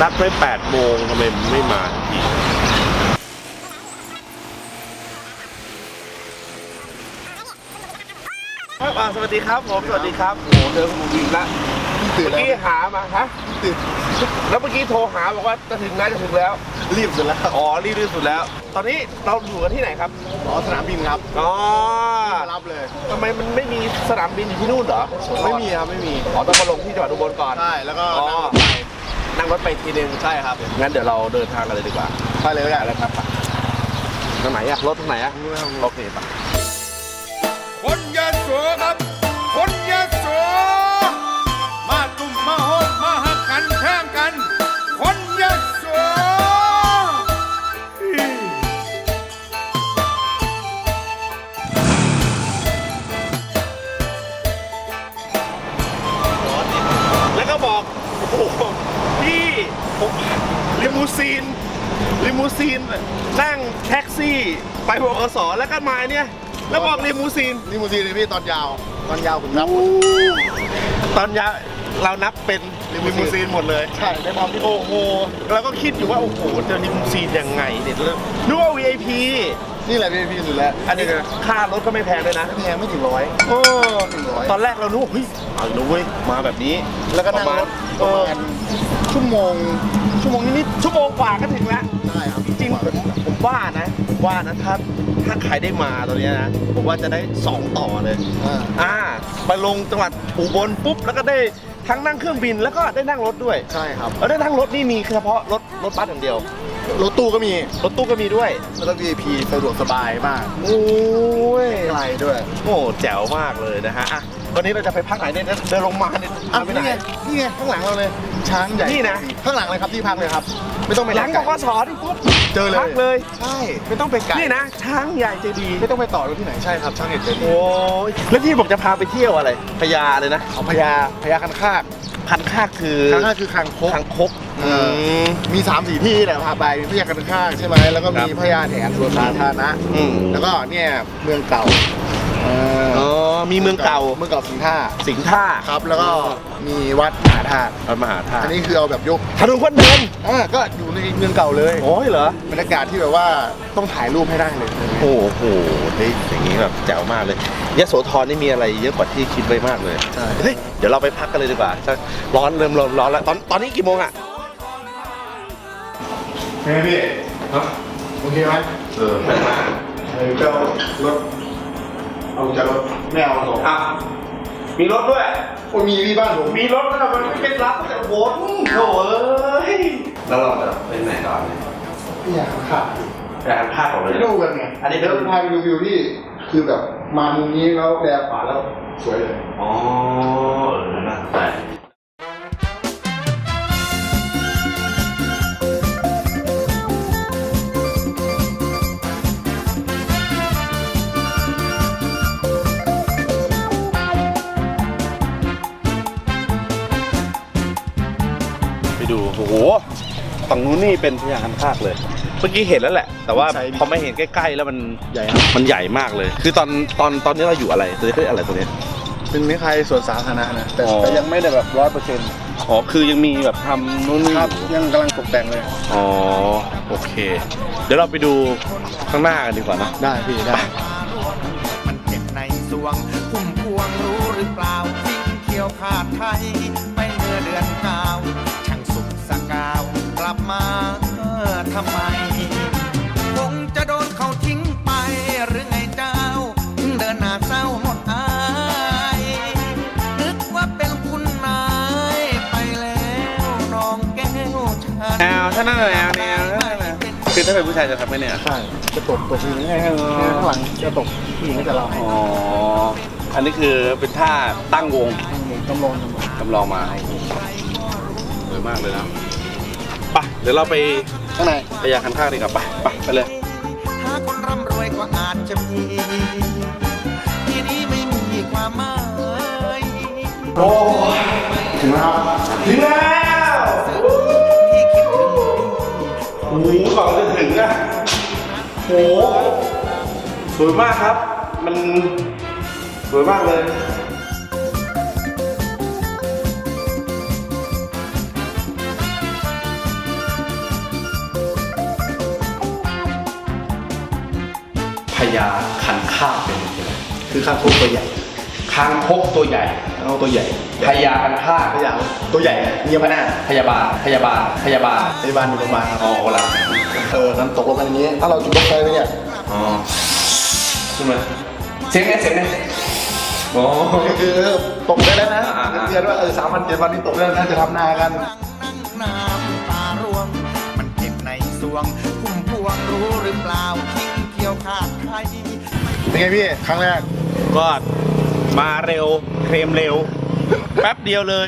นัดไว้8โมงทำไมไม่มาสักทีครับอ่าสวัสดีครับผมสวัสดีครับโอ้โหเจอคุณวินละตื่นเมื่อแล้วกี้หามาฮะตื่นแล้วเมื่อกี้โทรหาบอกว่าจะถึงนะจะถึงแล้วรีบเสร็จแล้วอ๋อรีบที่สุดแล้ว ตอนนี้เราอยู่กันที่ไหนครับอ๋อสนามบินครับอ๋อมารับเลย ทำไมมันไม่มีสนามบินอยู่ที่นู่นเหรอไม่มีครับไม่มีอ๋อต้องมาลงที่จังหวัดอุบลก่อน ใช่แล้วก็อ๋อนั่งรถไป นั่งรถไปทีนึงใช่ครับ งั้นเดี๋ยวเราเดินทางกันเลยดีกว่าไปเลยก็ได้แล้วครับทางไหนอะรถทางไหนอะรู้ไหมครับโอเคปะคนยะโสครับ หพี่ผมลิมูซีนลิมูซีนนั่งแท็กซี่ ไปบกสแล้วก็มาเนี่ย แล้วบอกลิมูซีนนี่มูซีเลยพี่ตอนยาว ตอนยาวผมรับตอนยาเรานับเป็นลิมูซีนหมดเลย ใช่ได้พร้อมที่โอ้โหเราก็คิดอยู่ว่า โอ้โหจะลิมูซีนยังไงเนี่ยนึกว่า VIP นี่แหละพี่พี่สุดแล้วอันนี้ค่ารถก็ไม่แพงด้วยนะแพงไม่ถึงร้อยโอ้ถึงร้อยตอนแรกเรานึกว่าเฮ้ยเอาเลยเว้ยมาแบบนี้ แล้วก็นั่งประมาณรถประมาณชั่วโมง ชั่วโมงนิดชั่วโมงกว่าก็ถึงแล้วๆใช่ครับจริงๆผมผมว่านะผมว่านะถ้าถ้าใครได้มาตอนเนี้ยนะผมว่าจะได้สองต่อเลยอ่าอ่าไปลงจังหวัดอุบลปุ๊บแล้วก็ได้ทั้งนั่งเครื่องบินแล้วก็ได้นั่งรถด้วยใช่ครับแล้วได้นั่งรถนี่มีเฉพาะรถรถบัสอย่างเดียว รถตู้ก็มีรถตู้ก็มีด้วยแล้วก็ VIP สะดวกสบายมากโอ้ยไกลด้วย โอ้แจ๋วมากเลยนะฮะอะวันนี้เราจะไปพักไหนเนี่ยเดินลงมาเนี่ยอะเราไปไหนนี่ไงนี่ไงข้างหลังเราเลย ช้างใหญ่นี่นะ ข้างหลังเลยครับที่พักเลยครับ ไม่ต้องไปหลังไกบกสที่ปุ๊บเจอเลยพักเลย ใช่ไม่ต้องไปไกลนี่นะ ช้างใหญ่ใจดี ไม่ต้องไปต่อรถที่ไหนใช่ครับช่างเอกเจดีโอ้ยแล้วที่บอกจะพาไปเที่ยวอะไรพญาเลยนะเอาพญาพญาคันคากพันคากคือคันคากคือคางคกคางคก เออมี3ามสี่ที่แหละพาไปมีพญาคันคากใช่ไหมแล้วก็มีครับ พญาแถนสวนสาธารณะอืมแล้วก็เนี่ยเมืองเก่าเอออ๋อมีเมืองเก่าเมืองเก่าสิงห์ท่าสิงห์ท่าครับแล้วก็มีวัดมหาธาตุวัดมหาธาตุอันนี้คือเอาแบบยกถนนคนเดินอ่าก็อยู่ในเมืองเก่าเลยโอ้ยเหรอ บรรยากาศที่แบบว่าต้องถ่ายรูปให้ได้เลยโอ้โหเฮ้ยอย่างนี้แบบแจ๋วมากเลยยโสธรนี่มีอะไรเยอะกว่าที่คิดไว้มากเลย ใช่เฮ้ย เดี๋ยวเราไปพักกันเลยดีกว่าจะร้อนเริ่มร้อนร้อนแล้ว ตอนตอนนี้กี่โมงอะ เฮ้ยพี่โอเคไหมเออไม่มาเออเจ้ารถเอาจากรถไม่เอาหรอกอะมีรถด้วยโอ้ยมีพี่บ้านผมมีรถแล้วมันไม่เป็นรับแต่โว้โถ่เอ้ยแล้วเราจะไปไหนต่อเนี่ยพี่อยากขับไปทางภาคของเลยไปดูกันไงอันนี้เดี๋ยวพาไปดูวิวที่คือแบบมามุมนี้แล้วแลป่าแล้วสวยเลยอ๋อเออน่าสนใจ ดู โอ้โหฝั่งนู้นนี่เป็นพญาคันคากเลย เมื่อกี้เห็นแล้วแหละ แต่ว่าพอไม่เห็นใกล้ๆแล้วมันใหญ่ครับมันใหญ่มากเลย คือตอนตอนตอนนี้เราอยู่อะไรตัวนี้อะไรตัวนี้ เป็นคล้ายๆสวนสาธารณะนะแต่อ๋อ แต่ยังไม่ได้แบบร้อยเปอร์เซ็นต์อ๋อคือยังมีแบบทำนู่นนี่ครับอยู่ยังกำลังตกแต่งเลย อ๋อโอเค เดี๋ยวเราไปดูข้างหน้ากันดีกว่านะ ได้พี่ได้ มันเจ็บในสวงพุ่มพวงรู้หรือเปล่าทิ้งเขียวขาดไทยไปเมื่อเดือนเก้า ทำไม คงจะโดนเขาทิ้งไปหรือไงเจ้าถึงเดินหน้าเศร้าหมดอาย นึกว่าเป็นคุณนายไปแล้วน้องแก้วฉันแนวถ้านั่นแนวแนวคือถ้าเป็นผู้ชายจะทำไหมเนี่ย ใช่จะตกตกผู้หญิงไงข้างหลังจะตกผู้หญิงก็จะเราอ๋อ อันนี้คือเป็นท่าตั้งวงจำลองจำลองจำลองมาสวยมากเลยนะ ไป เดี๋ยวเราไป ข้างในพยาคันข้างดีกว่าไปไปไปเลยหาคนร่ำรวยก็อาจจะมีที่นี้ไม่มีความหมายโอ้ถึงแล้วถึงแล้วโอ้โหก่อนจะถึงอะโหสวยมากครับ มันสวยมากเลย ญาคันคาบเป็นยังไงคือข้างโคกตัวใหญ่คางคกตัวใหญ่เอาตัวใหญ่พญาคันคาบพยาตัวใหญ่เงียบพน้าพยาบาลพยาบาลพยาบาลพยาบาลอยู่โรงพยาบาลครับอ๋อเวลาเออนั้นตกลงกันอย่างนี้ ถ้าเราจุดรถไฟไปเนี่ยอ๋อใช่ไหมเสียงไงเสียงไงอ๋อคือตกได้แล้วนะอ่าๆเตือนว่าเออสามวันเจ็ดวันนี้ตกได้แล้วนะจะทำนากันนั่งน้ำตาร่วงมันเจ็บในสวงพุ่มพวงรู้หรือเปล่าทิ้งเกี่ ยวขาดใครเป็นไงพี่ ครั้งแรก ก็มาเร็ว เคลมเร็ว แป๊บเดียวเลย